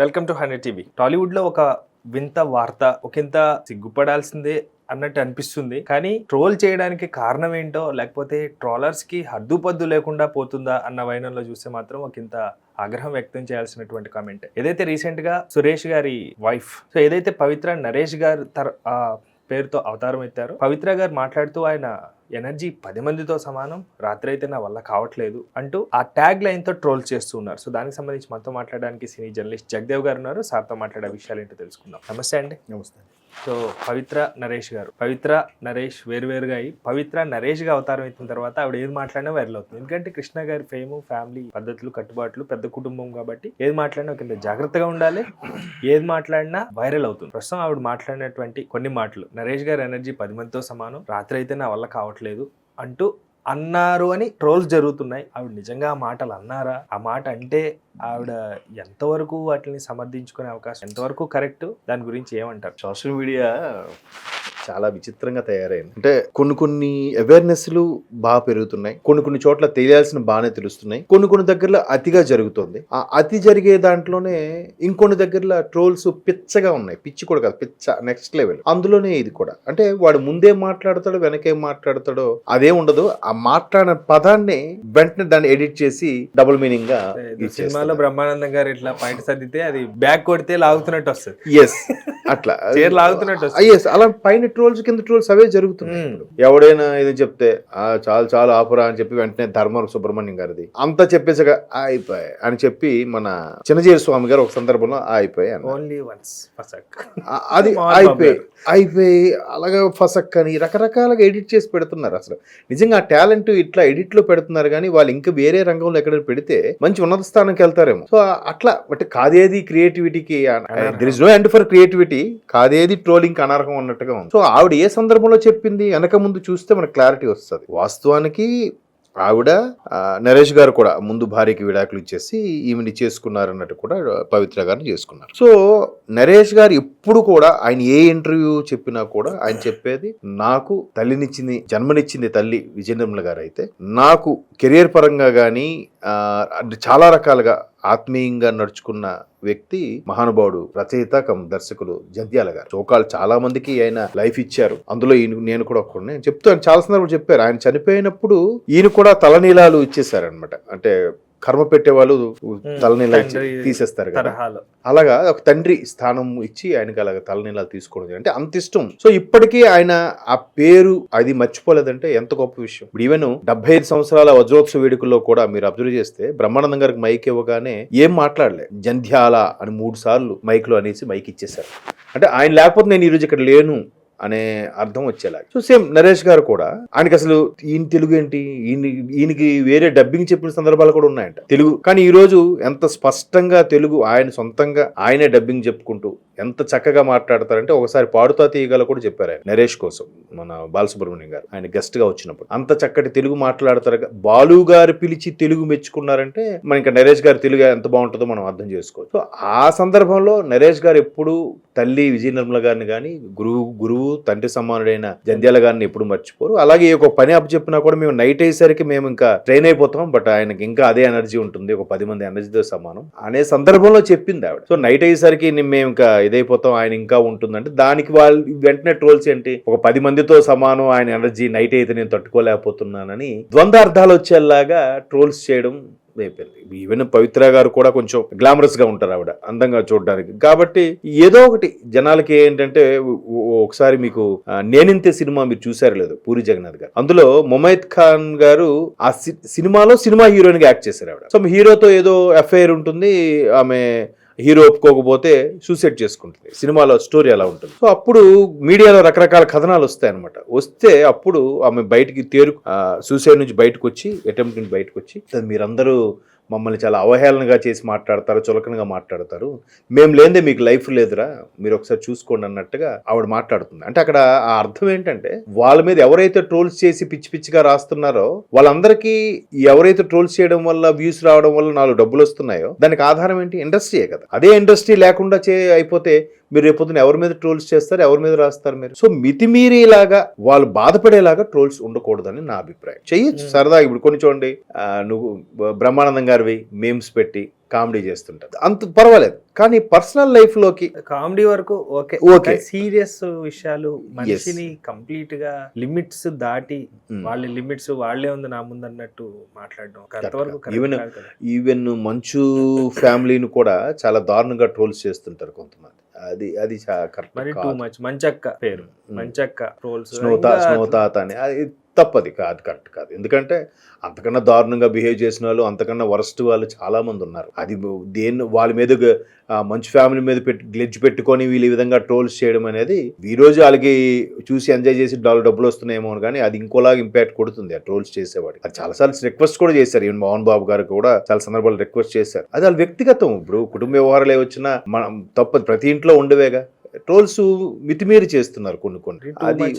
Welcome to hundred TV. టాలీవుడ్లో ఒక వింత వార్త ఒకంత సిగ్గుపడాల్సిందే అన్నట్టు అనిపిస్తుంది. కానీ ట్రోల్ చేయడానికి కారణం ఏంటో లేకపోతే ట్రోలర్స్కి హద్దుపద్దు లేకుండా పోతుందా అన్న వైనంలో చూస్తే మాత్రం ఒకంత ఆగ్రహం వ్యక్తం చేయాల్సినటువంటి కామెంట్ ఏదైతే రీసెంట్గా సురేష్ గారి వైఫ్ సో ఏదైతే పవిత్ర నరేష్ గారు తర్ ఆ పేరుతో అవతారం ఎత్తారు పవిత్ర గారు మాట్లాడుతూ ఆయన ఎనర్జీ పది మందితో సమానం రాత్రి అయితే నా వల్ల కావట్లేదు అంటూ ఆ ట్యాగ్ లైన్తో ట్రోల్ చేస్తూ ఉన్నారు. సో దానికి సంబంధించి మనతో మాట్లాడడానికి సినీ జర్నలిస్ట్ జగదేవ్ గారు ఉన్నారు. సార్తో మాట్లాడే విషయాలు ఏంటో తెలుసుకుందాం. నమస్తే అండి. నమస్తే సో పవిత్ర నరేష్ గారు. పవిత్ర నరేష్ వేరువేరుగా అయి పవిత్ర నరేష్గా అవతారం అయిన తర్వాత ఆవిడ ఏది మాట్లాడినా వైరల్ అవుతుంది. ఎందుకంటే కృష్ణ గారి ఫేమ్ ఫ్యామిలీ పద్ధతులు కట్టుబాట్లు పెద్ద కుటుంబం కాబట్టి ఏది మాట్లాడినా ఒక జాగ్రత్తగా ఉండాలి. ఏది మాట్లాడినా వైరల్ అవుతుంది. ప్రస్తుతం ఆవిడ మాట్లాడినటువంటి కొన్ని మాటలు నరేష్ గారి ఎనర్జీ పది మందితో సమానం రాత్రి అయితే నా వల్ల కావట్లేదు అంటూ అన్నారు అని ట్రోల్స్ జరుగుతున్నాయి. ఆవిడ నిజంగా ఆ మాటలు అన్నారా? ఆ మాట అంటే ఆవిడ ఎంతవరకు వాటిని సమర్థించుకునే అవకాశం ఎంతవరకు కరెక్ట్? దాని గురించి ఏమంటారు? సోషల్ మీడియా చాలా విచిత్రంగా తయారైంది. అంటే కొన్ని కొన్ని అవేర్నెస్లు బాగా పెరుగుతున్నాయి. కొన్ని కొన్ని చోట్ల తెలియాల్సిన బాగానే తెలుస్తున్నాయి. కొన్ని కొన్ని దగ్గరలో అతిగా జరుగుతుంది. ఆ అతి జరిగే దాంట్లోనే ఇంకొన్ని దగ్గరలో ట్రోల్స్ పిచ్చగా ఉన్నాయి. పిచ్చి కూడా కాదు. పిచ్చ నెక్స్ట్ లెవెల్ అందులోనే ఇది కూడా. అంటే వాడు ముందే మాట్లాడతాడో వెనకేం మాట్లాడతాడో అదే ఉండదు. ఆ మాట్లాడిన పదాన్ని వెంటనే దాన్ని ఎడిట్ చేసి డబుల్ మీనింగ్గా సినిమాలో బ్రహ్మానందం గారు ఇట్లా పాయింట్ సర్దితే అది బ్యాక్ కొడితే లాగుతున్నట్టు వస్తుంది. ఎస్ అట్లా. లాగుతున్నట్టు ఎస్ అలా పైన ట్రోల్స్ కింద ట్రోల్స్ అవే జరుగుతున్నాయి. ఎవడైనా ఇది చెప్తే ఆ చాలు చాలు ఆపురా అని చెప్పి వెంటనే ధర్మ సుబ్రహ్మణ్యం గారిది. అంతా చెప్పేసాక "ఆ, అయిపోయి అని చెప్పి మన చిన్నజీవి స్వామి గారు ఒక సందర్భంలో "ఆ, అయిపోయి అన్నారు. ఓన్లీ వన్స్ ఫసక్. ఆ, అది అయిపోయి అయిపోయి అలాగా ఫసక్ అని రకరకాలుగా ఎడిట్ చేసి పెడుతున్నారు అసలు. నిజంగా ఆ టాలెంట్ ఇట్లా ఎడిట్లో పెడుతున్నారు కానీ వాళ్ళు ఇంకా వేరే రంగంలో ఎక్కడ పెడితే మంచి ఉన్నత స్థానానికి వెళ్తారేమో. సో అట్లా అంటే కాదేది క్రియేటివిటీకి there is no end for creativity కాదేది trolling అనర్హం అన్నట్టుగా ఉంది. సో ఆవిడ ఏ సందర్భంలో చెప్పింది? వెనక ముందు చూస్తే మనకు క్లారిటీ వస్తుంది. వాస్తవానికి ఆవిడ నరేష్ గారు కూడా ముందు భార్యకి విడాకులు ఇచ్చేసి ఈమెని చేసుకున్నారన్నట్టు కూడా పవిత్ర గారిని చేసుకున్నారు. సో నరేష్ గారు ఎప్పుడు కూడా ఆయన ఏ ఇంటర్వ్యూ చెప్పినా కూడా ఆయన చెప్పేది నాకు తల్లినిచ్చింది జన్మనిచ్చింది తల్లి విజయనిర్మల గారు అయితే నాకు కెరియర్ పరంగా కానీ చాలా రకాలుగా ఆత్మీయంగా నడుచుకున్న వ్యక్తి మహానుభావుడు రచయిత కం దర్శకులు జంధ్యాల గారు. చోకాలు చాలా మందికి ఆయన లైఫ్ ఇచ్చారు. అందులో ఈయన నేను కూడా ఒకరిని చెప్తూ ఆయన చాలా సందర్భాలు చెప్పారు. ఆయన చనిపోయినప్పుడు ఈయన కూడా తలనీలాలు ఇచ్చేసారనమాట అంటే కర్మ పెట్టేవాళ్ళు తలనీలా ఇచ్చి తండ్రి తీసేస్తారు కదా. అలాగా ఒక తండ్రి స్థానం ఇచ్చి ఆయనకి అలాగ తలనీలాలు తీసుకోవడం. అంటే అంత ఇష్టం. సో ఇప్పటికీ ఆయన ఆ పేరు అది మర్చిపోలేదంటే ఎంత గొప్ప విషయం. ఇప్పుడు ఈవెన్ డెబ్బై ఐదు సంవత్సరాల వజ్రోత్సవ వేడుకల్లో కూడా మీరు అబ్జర్వ్ చేస్తే బ్రహ్మానందం గారికి మైక్ ఇవ్వగానే ఏం మాట్లాడలే. జంధ్యాల అని మూడు సార్లు మైక్లో అనేసి మైక్ ఇచ్చేశారు. అంటే ఆయన లేకపోతే నేను ఈరోజు ఇక్కడ లేను. అనే అర్థం వచ్చేలా. సో సేమ్ నరేష్ గారు కూడా ఆయనకి అసలు ఈయన తెలుగు ఏంటి? ఈయన ఈయనకి వేరే డబ్బింగ్ చెప్పిన సందర్భాలు కూడా ఉన్నాయంట. తెలుగు కానీ ఈరోజు ఎంత స్పష్టంగా తెలుగు ఆయన సొంతంగా ఆయనే డబ్బింగ్ చెప్పుకుంటూ ఎంత చక్కగా మాట్లాడతారంటే ఒకసారి పాడుతా తీయగల కూడా చెప్పారు ఆయన నరేష్ కోసం మన బాలసుబ్రహ్మణ్యం గారు ఆయన గెస్ట్గా వచ్చినప్పుడు. అంత చక్కటి తెలుగు మాట్లాడతారు బాలు గారు పిలిచి తెలుగు మెచ్చుకున్నారంటే మన ఇంకా నరేష్ గారి తెలుగు ఎంత బాగుంటుందో మనం అర్థం చేసుకోవచ్చు. ఆ సందర్భంలో నరేష్ గారు ఎప్పుడు తల్లి విజయ నిర్మల గారిని కానీ గురువు గురువు తండ్రి సమానుడైన జంధ్యాల గారిని ఎప్పుడు మర్చిపోరు. అలాగే ఒక పని అప్పు చెప్పినా కూడా మేము నైట్ అయ్యేసరికి మేము ఇంకా ట్రైన్ అయిపోతాం బట్ ఆయనకి ఇంకా అదే ఎనర్జీ ఉంటుంది ఒక పది మంది ఎనర్జీతో సమానం అనే సందర్భంలో చెప్పింది ఆవిడ. సో నైట్ అయ్యేసరికి మేము ఇంకా ఇదైపోతాం ఆయన ఇంకా ఉంటుందంటే దానికి వాళ్ళు వెంటనే ట్రోల్స్ ఏంటి? ఒక పది మందితో సమానం ఆయన ఎనర్జీ నైట్ అయితే నేను తట్టుకోలేకపోతున్నానని ద్వంద్వార్థాలు వచ్చేలాగా ట్రోల్స్ చేయడం అయిపోయింది. ఈవెన్ పవిత్ర గారు కూడా కొంచెం గ్లామరస్గా ఉంటారు ఆవిడ అందంగా చూడడానికి. కాబట్టి ఏదో ఒకటి జనాలకి ఏంటంటే ఒకసారి మీకు నేనింతే సినిమా మీరు చూసారు లేదు పూరి జగన్నాథ్ గారు. అందులో ముమైత్ ఖాన్ గారు ఆ సినిమాలో సినిమా హీరోయిన్గా యాక్ట్ చేశారు ఆవిడ. సో హీరోతో ఏదో ఎఫ్ఐఆర్ ఉంటుంది ఆమె హీరో ఒప్పుకోకపోతే సూసైడ్ చేసుకుంటుంది. సినిమాలో స్టోరీ అలా ఉంటుంది. సో అప్పుడు మీడియాలో రకరకాల కథనాలు వస్తాయి అనమాట వస్తే అప్పుడు ఆమె బయటికి తేరు సూసైడ్ నుంచి బయటకు వచ్చి అటెంప్ట్ నుంచి బయటకు వచ్చి మీరందరూ మమ్మల్ని చాలా అవహేళనగా చేసి మాట్లాడతారు చులకనగా మాట్లాడతారు. మేము లేదే మీకు లైఫ్ లేదురా మీరు ఒకసారి చూసుకోండి అన్నట్టుగా ఆవిడ మాట్లాడుతుంది. అంటే అక్కడ ఆ అర్థం ఏంటంటే వాళ్ళ మీద ఎవరైతే ట్రోల్స్ చేసి పిచ్చి పిచ్చిగా రాస్తున్నారో వాళ్ళందరికీ ఎవరైతే ట్రోల్స్ చేయడం వల్ల వ్యూస్ రావడం వల్ల నాలుగు డబ్బులు వస్తున్నాయో దానికి ఆధారం ఏంటి? ఇండస్ట్రీయే కదా. అదే ఇండస్ట్రీ లేకుండా చే అయిపోతే మీరు రేపొద్దున ఎవరి మీద ట్రోల్స్ చేస్తారు ఎవరి మీద రాస్తారు మీరు? సో మితిమీరేలాగా వాళ్ళు బాధపడేలాగా ట్రోల్స్ ఉండకూడదని నా అభిప్రాయం. చెయ్యొచ్చు Hmm. సరదా ఇప్పుడు కొన్ని చూడండి నువ్వు బ్రహ్మానందం గారివి మేమ్స్ పెట్టి కామెడీ చేస్తుంటారు అంత పర్వాలేదు. కానీ పర్సనల్ లైఫ్లోకి కామెడీ వరకు ఓకే. Okay. సీరియస్ విషయాలు మనిషిని కంప్లీట్గా లిమిట్స్ దాటి Hmm. వాళ్ళ లిమిట్స్ వాళ్ళే ఉంది నా ముందు అన్నట్టు మాట్లాడడం. కదా. ఈవెన్ మంచు ఫ్యామిలీని కూడా చాలా దారుణంగా ట్రోల్స్ చేస్తుంటారు కొంతమంది. అది అది కరెక్ట్ మరి టూ మచ్ మంచక్క పేరు. Hmm. మంచక్క ట్రోల్స్. స్నోతా స్నోతాత అని. అది తప్పది. కాదు కరెక్ట్ కాదు. ఎందుకంటే అంతకన్నా దారుణంగా బిహేవ్ చేసిన వాళ్ళు అంతకన్నా వరస్ట్ వాళ్ళు చాలామంది ఉన్నారు. అది దేన్ని వాళ్ళ మీద మంచి ఫ్యామిలీ మీద పెట్టి గ్లెడ్జ్ పెట్టుకొని వీళ్ళు ఈ విధంగా ట్రోల్స్ చేయడం అనేది ఈ రోజు వాళ్ళకి చూసి ఎంజాయ్ చేసి డాలర్ డబ్బులు వస్తున్నాయేమో కానీ అది ఇంకోలాగా ఇంపాక్ట్ కొడుతుంది ఆ ట్రోల్స్ చేసేవాడు అది చాలాసార్లు రిక్వెస్ట్ కూడా చేశారు. ఈవెన్ మోహన్ బాబు గారు కూడా చాలా సందర్భాలు రిక్వెస్ట్ చేశారు. అది వాళ్ళ వ్యక్తిగతం. ఇప్పుడు కుటుంబ వ్యవహారాలు ఏ వచ్చినా మనం తప్పదు. ప్రతి ఇంట్లో ఉండవేగా. ట్రోల్స్ మితిమీరి చేస్తున్నారు కొన్ని కొన్ని. అది.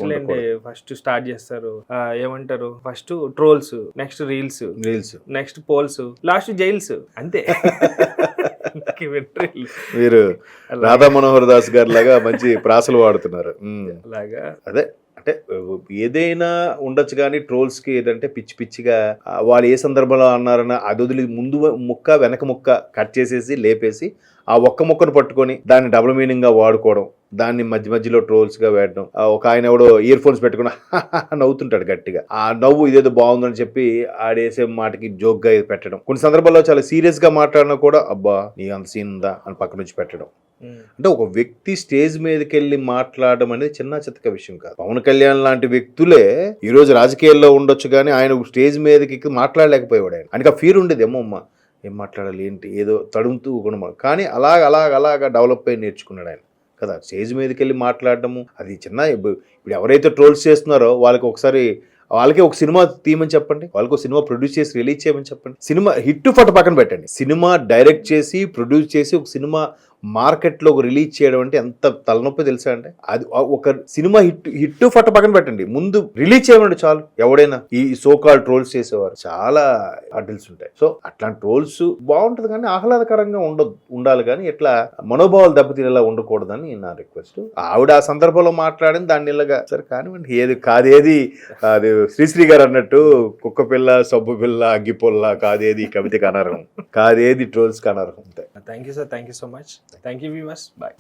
ఫస్ట్ స్టార్ట్ చేస్తారు. ఏమంటారు? First trolls next reels reels next polls last jails అంతే. మీరు రాధా మనోహర్ దాస్ గారి లాగా మంచి ప్రాసలు వాడుతున్నారు. అలాగా. అదే అంటే ఏదైనా ఉండొచ్చు కానీ ట్రోల్స్కి ఏదంటే పిచ్చి పిచ్చిగా వాళ్ళు ఏ సందర్భంలో అన్నారన్న అది వదిలి ముందు ముక్క వెనక ముక్క కట్ చేసేసి లేపేసి ఆ ఒక్క ముక్కను పట్టుకొని దాన్ని డబుల్ మీనింగ్గా వాడుకోవడం దాన్ని మధ్య మధ్యలో ట్రోల్స్గా వేయడం. ఒక ఆయన ఎవడో ఇయర్ ఫోన్స్ పెట్టుకుని నవ్వుతుంటాడు గట్టిగా. ఆ నవ్వు ఇదేదో బాగుందని చెప్పి ఆడేసే మాటకి జోక్గా పెట్టడం. కొన్ని సందర్భాల్లో చాలా సీరియస్గా మాట్లాడినా కూడా అబ్బా నీ అంత సీన్ ఉందా? అని పక్క నుంచి పెట్టడం. అంటే ఒక వ్యక్తి స్టేజ్ మీదకి వెళ్ళి మాట్లాడడం అనేది చిన్న చితక విషయం కాదు. పవన్ కళ్యాణ్ లాంటి వ్యక్తులే ఈ రోజు రాజకీయాల్లో ఉండొచ్చు కానీ ఆయన స్టేజ్ మీదకి మాట్లాడలేకపోయాడు ఆయన. ఆయనకి ఆ ఫీర్ ఉండేది ఏమో అమ్మ ఏం మాట్లాడాలి ఏంటి? ఏదో తడుముతూ కొనమ కానీ అలాగ అలాగ అలాగ డెవలప్ అయి నేర్చుకున్నాడు ఆయన. కదా స్టేజ్ మీదకి వెళ్ళి మాట్లాడడము అది చిన్న ఇప్పుడు ఎవరైతే ట్రోల్స్ చేస్తున్నారో వాళ్ళకి ఒకసారి వాళ్ళకి ఒక సినిమా తీయమని చెప్పండి. వాళ్ళకి ఒక సినిమా ప్రొడ్యూస్ చేసి రిలీజ్ చేయమని చెప్పండి. సినిమా హిట్ ఫట పక్కన పెట్టండి. సినిమా డైరెక్ట్ చేసి ప్రొడ్యూస్ చేసి ఒక సినిమా మార్కెట్లో ఒక రిలీజ్ చేయడం అంటే ఎంత తలనొప్పి తెలుసా అంటే? అది ఒక సినిమా హిట్ హిట్ ఫట పక్కన పెట్టండి. ముందు రిలీజ్ చేయమండి చాలు. ఎవడైనా ఈ సోకాల్ ట్రోల్స్ చేసేవారు. చాలా అడ్డల్స్ ఉంటాయి. సో అట్లాంటి ట్రోల్స్ బాగుంటుంది కానీ ఆహ్లాదకరంగా ఉండదు ఉండాలి కానీ ఇట్లా మనోభావాలు దెబ్బతినేలా ఉండకూడదని నా రిక్వెస్ట్. ఆవిడ ఆ సందర్భంలో మాట్లాడింది దాన్ని ఇలాగా సరే కానివ్వండి. ఏది కాదేది? అది శ్రీశ్రీ గారు అన్నట్టు కుక్క పిల్ల సబ్బు పిల్ల అగ్గిపుల్ల కాదేది కవితకి అనర్హం? కాదేది ట్రోల్స్ అనర్హం? అంతే. thank you sir thank you so much thank you viewers bye